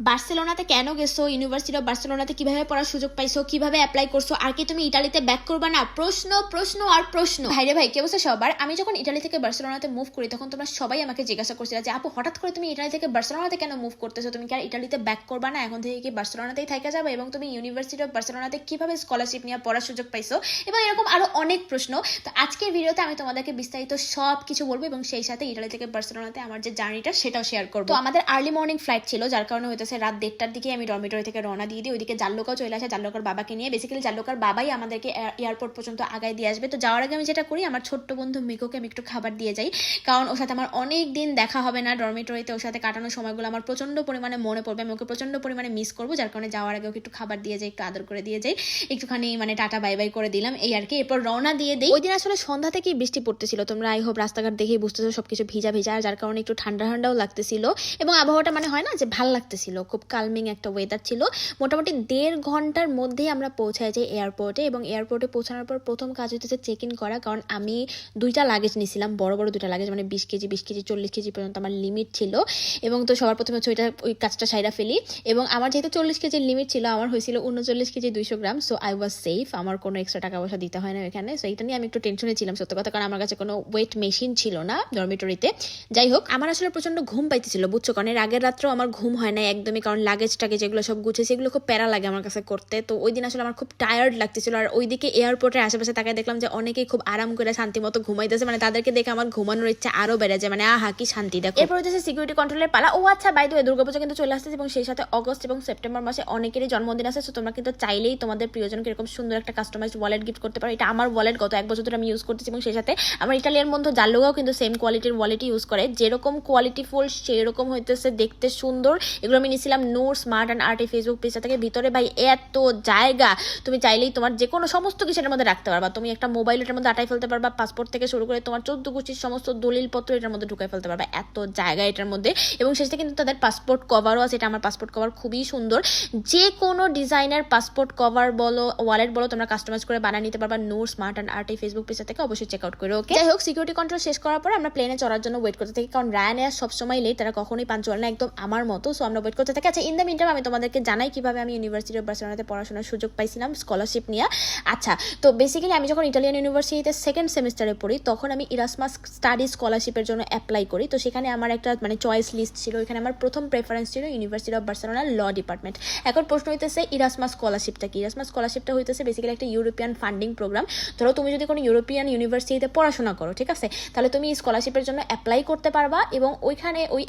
বার্সেলোনাতে কেন গেছো? University of বার্সেলোনাতে কীভাবে পড়ার সুযোগ পাইছো? কীভাবে অ্যাপ্লাই করছ? আর কি তুমি ইটালিতে ব্যাক করবা না? প্রশ্ন প্রশ্ন আর প্রশ্ন। ভাইরে ভাই, কে বলছে সবার? আমি যখন ইটালি থেকে বার্সেলোনাতে মুভ করি, তখন তোমরা সবাই আমাকে জিজ্ঞাসা করছিলে যে, আপু, হঠাৎ করে তুমি ইটালি থেকে বার্সেলোনাতে কেন মুভ করতেছো? তুমি কি আর ইটালিতে ব্যাক করবা না? এখন থেকে কি বার্সেলোনাতেই থাকা যাবে? এবং তুমি ইউনিভার্সিটি অফ বার্সেলোনাতে কীভাবে স্কলারশিপ নিয়ে পড়ার সুযোগ পাইছো? এবং এরকম আরও অনেক প্রশ্ন। তো আজকের ভিডিওতে আমি তোমাদেরকে বিস্তারিত সব কিছু বলব এবং সেই সাথে ইটালি থেকে বার্সেলোনাতে আমার যে জার্নিটা সেটাও শেয়ার করব। আমাদের আর্লি মর্নিং ফ্লাইট ছিল, যার কারণে হইতেছে রাত দেড়টার দিকে আমি ডরমিটরি থেকে রওনা দিয়ে দিই ওইদিকে জাল্লোকাও চলে আসে, জাল্লোকার বাবাকে নিয়ে। বেসিক্যালি জাল্লোকার বাবাই আমাদেরকে এয়ারপোর্ট পর্যন্ত আগায় দিয়ে আসবে। তো যাওয়ার আগে আমি যেটা করি, আমার ছোট্ট বন্ধু মিকোকে আমি একটু খাবার দিয়ে যাই। কারণ ওর সাথে আমার অনেক দিন দেখা হবে না ডরমিটরিতে ওর সাথে কাটানোর সময়গুলো আমার প্রচণ্ড পরিমাণে মনে পড়বে। আমি ওকে প্রচণ্ড পরিমাণে মিস করব, যার কারণে যাওয়ার আগে ওকে একটু খাবার দিয়ে যাই, একটু আদর করে দিয়ে যাই। একটুখানি মানে টাটা বাই বাই করে দিলাম, এই আর কি। এরপর রওনা দিয়ে দিই। ওই দিন আসলে সন্ধ্যা থেকেই বৃষ্টি পড়তেছিল। তোমরা আই হোপ রাস্তাঘাট দেখেই বুঝতেছো, সবকিছু ভিজা ভিজা যার কারণে একটু ঠান্ডা ঠান্ডাও লাগতেছিল। এবং আবহাওয়াটা মানে হয় না যে ভালো লাগতেছিল। খুব কালমিং একটা ওয়েদার ছিল। মোটামুটি দেড় ঘণ্টার মধ্যেই আমরা পৌঁছায় যাই এয়ারপোর্টে এবং এয়ারপোর্টে পৌঁছানোর পর প্রথম কাজ হচ্ছে চেক ইন করা, কারণ আমি দুইটা লাগেজ নিয়েছিলাম, বড় বড় দুইটা লাগেজ মানে বিশ কেজি বিশ কেজি, চল্লিশ কেজি পর্যন্ত আমার লিমিট ছিল। এবং তো সবার প্রথমে হচ্ছে ওইটা, ওই কাজটা সাইরা ফেলি। এবং আমার যেহেতু চল্লিশ কেজির লিমিট ছিল, আমার হয়েছিল উনচল্লিশ কেজি দুইশো gram so I was safe আমার কোনো এক্সট্রা টাকা পয়সা দিতে হয় না এখানে সো এটা নিয়ে আমি একটু টেনশনে ছিলাম, সত্য কথা, কারণ আমার কাছে কোনো ওয়েট মেশিন ছিল না ডরমিটরিতে যাই হোক, আমার আসলে প্রচণ্ড ঘুম পাইতেছিল, বুঝছ, কারণ এর আগের রাত্রেও আমার ঘুম হয় না একদমই, কারণ লাগেজ টাগেজ এগুলো সব গুছেছি এগুলো খুব প্যারা লাগে আমার কাছে করতে। তো ওই দিন আসলে আমার খুব টায়ার্ড লাগতেছিল। আর ওইদিকে এয়ারপোর্টের আশেপাশে তাকায় দেখলাম যে অনেকেই খুব আরাম করে শান্তি মতো ঘুমাইতেছে। মানে তাদেরকে দেখে আমার ঘুমানোর ইচ্ছা আরও বেড়ে যায়। মানে আহা, কি শান্তি, দেখো। এরপর হচ্ছে সিকিউরিটি কন্ট্রোলের পালা। ও আচ্ছা বাই দ্য দুর্গাপূজা কিন্তু চলে আসতেছে এবং সেই সাথে অগস্ট এবং সেপ্টেম্বর মাসে অনেকেরই জন্মদিন আছে। সো তোমরা কিন্তু চাইলেই তোমাদের প্রিয়জনকে এরকম সুন্দর একটা কাস্টমাইজড ওয়ালেট গিফট করতে পারো। এটা আমার ওয়ালেট গত এক বছর ধরে আমি ইউজ করতেছি এবং সেই সাথে আমার ইটালিয়ান বন্ধু জাল্লোগাও কিন্তু সেম কোয়ালিটির ওয়ালেটই ইউজ করে। যেরকম কোয়ালিটি ফুল সেরকম হইতেছে দেখতে সুন্দর। এগুলো আমি নিয়েছিলাম নোর স্মার্ট অ্যান্ড আর্ট ফেসবুক পেজটা থেকে। ভিতরে ভাই এত জায়গা, তুমি চাইলেই তোমার যে কোনো সমস্ত কিছুর মধ্যে রাখতে পারবা। তুমি একটা মোবাইল এটার মধ্যে আটাই ফেলতে পারবা পাসপোর্ট থেকে শুরু করে তোমার চোদ্দ গোষ্ঠীর সমস্ত দলিলপত্র এটার মধ্যে ঢুকাই ফেলতে পারবা। এত জায়গা এটার মধ্যে। এবং শেষে কিন্তু তাদের পাসপোর্ট কভারও আছে। এটা আমার পাসপোর্ট কভার খুবই সুন্দর। যে কোনো ডিজাইনের পাসপোর্ট কভার বলো ওয়ালেট বলো, তোমরা কাস্টমাইজ করে বানিয়ে নিতে পারবা Noor smart and art Facebook page থেকে। অবশ্যই চেক আউট করে ওকে যাই হোক সিকিউরিটি কন্ট্রোল শেষ করার পর আমরা প্লেনে চড়ার জন্য ওয়েট করতে থাকি। কারণ রায়ান সবসময় লেট তারা কখনোই পাঞ্চুয়াল না, একদম আমার মতো। সো আমরা ওয়েট করতে থাকি। আচ্ছা ইন দ্য মিনটাইম আমি তোমাদেরকে জানাই কীভাবে আমি ইউনিভার্সিটি অফ বার্সেলোনাতে পড়াশোনার সুযোগ পাইছিলাম স্কলারশিপ নিয়ে। আচ্ছা তো বেসিক্যালি আমি যখন ইটালিয়ান ইউনিভার্সিটিতে সেকেন্ড সেমিস্টারে পড়ি, তখন আমি ইরাসমাস স্টাডি স্কলারশিপের জন্য অ্যাপ্লাই করি। তো সেখানে আমার একটা মানে চয়েস লিস্ট ছিল এখানে আমার প্রথম প্রেফারেন্স ছিল university of Barcelona law department এখন প্রশ্ন হইতেছে ইরাসমাস স্কলারশিপটা কি? ইরাসমাস স্কলারশিপটা হইতেছে বেসিক্যালি একটা ইউরোপিয়ান ফান্ডিং প্রোগ্রাম ধরো তুমি যদি কোনো ইউরোপিয়ান ইউনিভার্সিটিতে পড়াশোনা করো, ঠিক আছে? তাহলে তুমি স্কলারশিপের জন্য অ্যাপ্লাই করতে পারবা এবং ওইখানে ওই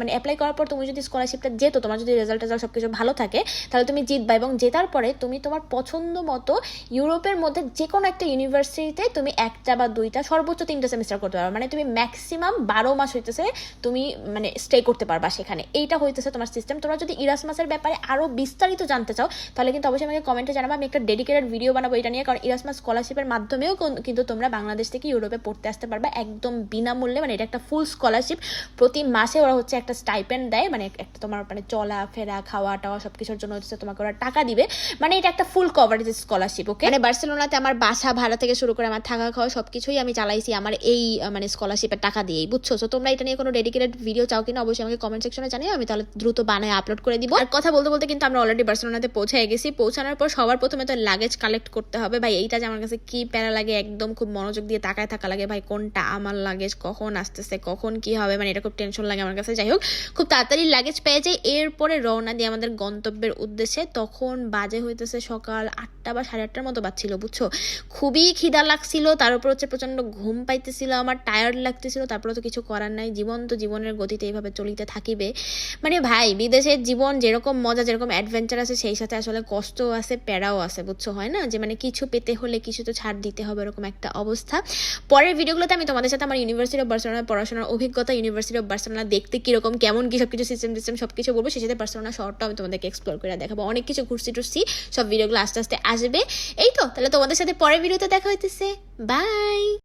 মানে অ্যাপ্লাই করার পর তুমি যদি স্কলারশিপটা যেত তোমার যদি রেজাল্ট টেজাল্ট সব কিছু ভালো থাকে, তাহলে তুমি জিতবা এবং জেতার পরে তুমি তোমার পছন্দ মতো ইউরোপের মধ্যে যে কোনো একটা ইউনিভার্সিটিতে তুমি একটা বা দুইটা সর্বোচ্চ তিনটা সেমিস্টার করতে পারবা। মানে তুমি ম্যাক্সিমাম বারো মাস হইতেছে তুমি মানে স্টে করতে পারবা সেখানে। এইটা হইতেছে তোমার সিস্টেম তোমরা যদি ইরাসমাসের ব্যাপারে আরও বিস্তারিত জানতে চাও, তাহলে কিন্তু অবশ্যই আমাকে কমেন্টে জানাব। আমি একটা ডেডিকেটেড ভিডিও বানাবো এটা নিয়ে, কারণ ইরাসমাস স্কলারশিপের মাধ্যমেও কিন্তু তোমরা বাংলাদেশ থেকে ইউরোপে পড়তে আসতে পারবা একদম বিনামূল্যে। মানে এটা একটা ফুল স্কলারশিপ প্রতি মাসে ওরা হচ্ছে একটা স্টাইপেন্ড দেয়। মানে একটা তোমার মানে চলা ফেরা খাওয়া টাওয়া সব কিছুর জন্য হচ্ছে তোমাকে ওরা টাকা দিবে। মানে এটা একটা ফুল কভারেজ স্কলারশিপ ওকে মানে বার্সেলোনাতে আমার বাসা ভাড়া থেকে শুরু করে আমার থাকা খাওয়া সবকিছুই আমি চালাইছি আমার এই মানে স্কলারশিপের টাকা দিয়েই বুঝছ? তো তোমরা এটা নিয়ে কোনো ডেডিকেটেড ভিডিও চাও কিনা অবশ্যই আমাকে কমেন্ট সেকশনে জানিও আমি তাহলে দ্রুত বানায় আপলোড করে দিব। আর কথা বলতে বলতে কিন্তু আমরা অলরেডি বার্সেলোনাতে পৌঁছে গেছি। পৌঁছানোর পর সবার প্রথমে তো লাগেজ কালেক্ট করতে হবে। ভাই এইটা যে আমার কাছে কি প্যারা লাগে একদম খুব মনোযোগ দিয়ে তাকায় থাকা লাগে। ভাই কোনটা আমার লাগেজ কখন আসতেছে কখন কি হবে? মানে এটা খুব টেনশন লাগে আমার কাছে। যাই হোক খুব তাড়াতাড়ি লাগেজ পেয়ে যাই। এরপরে রওনা দিয়ে আমাদের গন্তব্যের উদ্দেশ্যে তখন বাজে হইতেছে সকাল আটটা বা সাড়ে আটটার মতো বাজছিল, বুঝছ? খুবই খিদা লাগছিল, তার উপর হচ্ছে প্রচণ্ড ঘুম পাইতেছিল, আমার টায়ার্ড লাগতেছিল, তারপরে তো কিছু করার নাই জীবন তো জীবনের গতিতে এইভাবে চলিতে থাকিবে। মানে ভাই, বিদেশের জীবন যেরকম মজা, যেরকম অ্যাডভেঞ্চার আছে, সেই সাথে আসলে কষ্টও আছে, প্যারাও আছে, বুঝছ? হয় না? যে মানে কিছু পেতে হলে কিছু তো ছাড় দিতে হবে, এরকম একটা অবস্থা। পরের ভিডিওগুলোতে আমি তোমাদের সাথে আমার ইউনিভার্সিটি অফ বার্সেলোনার পড়াশোনার অভিজ্ঞতা ইউনিভার্সিটি অফ বার্সেলোনা দেখতে কীরকম, কেমন কি সব কিছু সিস্টেম টিস্টেম সব কিছু বলব সেই সাথে বার্সেলোনা শহরটাও আমি তোমাদেরকে এক্সপ্লোর করে দেখাবো। অনেক কিছু ঘুরছি টুরছি, সব ভিডিওগুলো আস্তে আস্তে আসবে। এই তো, তাহলে তোমাদের সাথে পরের ভিডিওতে দেখা হইতেছে। বাই